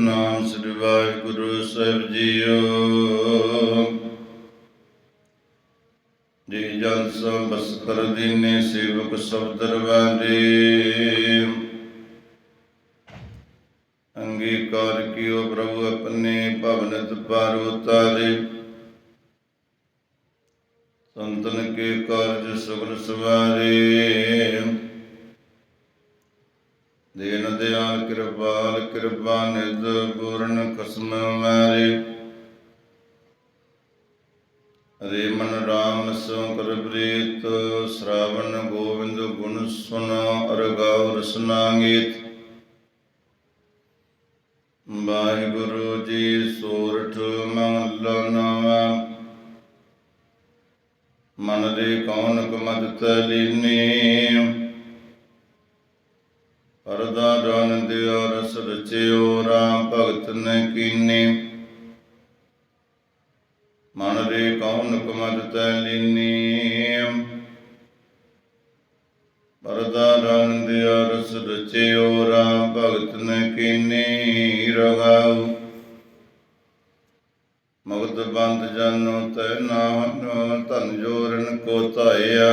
ਸਤਨਾਮ ਸ੍ਰੀ ਵਾਹਿਗੁਰੂ ਸਾਹਿਬ ਜੀਓ। ਜੀ ਜਨ ਸਭ ਬਸ ਕਰ ਦੀਨੇ ਸੇਵਕ ਸਭ ਦਰਬਾਰੇ। ਅੰਗੀਕਾਰ ਕੀਓ ਪ੍ਰਭੂ ਆਪਣੇ ਭਵਨਤ ਪਰ ਉਤਾਰੇ। ਸੰਤਨ ਕੇ ਕਾਰਜ ਸਗਲ ਸਵਾਰੇ। ਦੇਨ ਦਿਆਲ ਕਿਰਪਾਲ ਕਿਰਪਾ ਨਿਧ ਪੂਰਨ ਕਸਮ ਮਾਰੇ ਹਰੇ ਮਨ ਰਾਮ ਸੋ ਕਰ ਪ੍ਰੀਤ, ਸ਼ਰਾਵਣ ਗੋਬਿੰਦ ਗੁਣ ਸੁਨ ਅਰਗਾਉ ਰਸਨਾ ਗੀਤ। ਵਾਹਿਗੁਰੂ ਜੀ ਸੋਰਠ ਮਹਲਾ ਨਵਾਂ ਮਨ ਦੇ ਕੌਣ ਕਮਦ ਤਲੀਨੀ ਪਰਦਾ ਰਣ ਦਿਓ ਰਸ ਰਚਿਓ, ਰਾਮ ਭਗਤ ਨੇ ਕੀਨੀ। ਮਨ ਦੇ ਕੌਣ ਕਮਦ ਤਲੀਨੀ ਪਰਦਾ ਰਣ ਦਿਓ ਰਸ ਰਚਿਓ, ਰਾਮ ਭਗਤ ਨੇ ਕੀਨੀ। ਰਗਾਉ। ਮਗਤ ਬੰਦ ਜਨੋ ਤੈ ਨਾਹਨ, ਧਨ ਜੋਰਨ ਕੋ ਧਾਇਆ।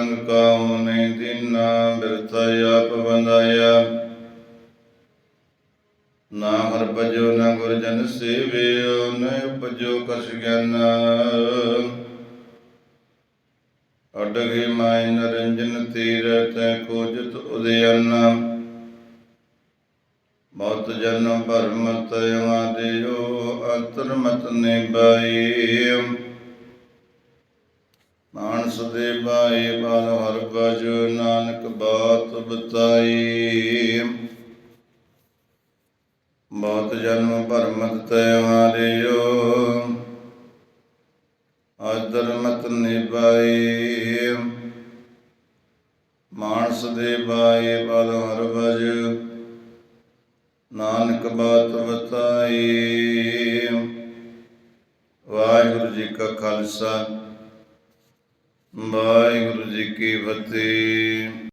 ਸੰਗ ਕਾਉ ਨਹੀਂ ਦਿਨਾ ਬਿਰਥਾ ਆਪ ਨਾ ਹਰ ਭਜੋ, ਨਾ ਗੁਰ ਜਨ ਸੇਵਿਓ, ਨ ਉਪਜੋ ਕਛ ਗਿਆਨ। ਅਡਗੇ ਮਾਇ ਨਰੰਜਨ ਤੀਰਥ ਕੋਜਤ ਉਦਯਨ। ਬਹੁਤ ਜਨ ਭਰਮਤ ਆਦਿਓ ਅੰਤਰ ਮਤ ਨੇ ਬਾਈ ਮਾਨਸ ਦੇ ਬਾਈ ਬਾਲ ਹਰ ਭਜ, ਨਾਨਕ ਬਾਤ ਬਤਾਈ। ਬਹੁਤ ਜਨਮ ਭਰਮਤ ਤੈ ਹਾਰਿਓ, ਆਦਰ ਮਤ ਨਿਭਾਈ। ਮਾਨਸ ਦੇ ਬਾਈ ਬਾਲ ਹਰ ਭਜ, ਨਾਨਕ ਬਾਤ ਬਤਾਈ। ਵਾਹਿਗੁਰੂ ਜੀ ਕਾ ਖਾਲਸਾ। ਵਾਹਿਗੁਰੂ ਜੀ ਕੀ ਫਤਿਹ।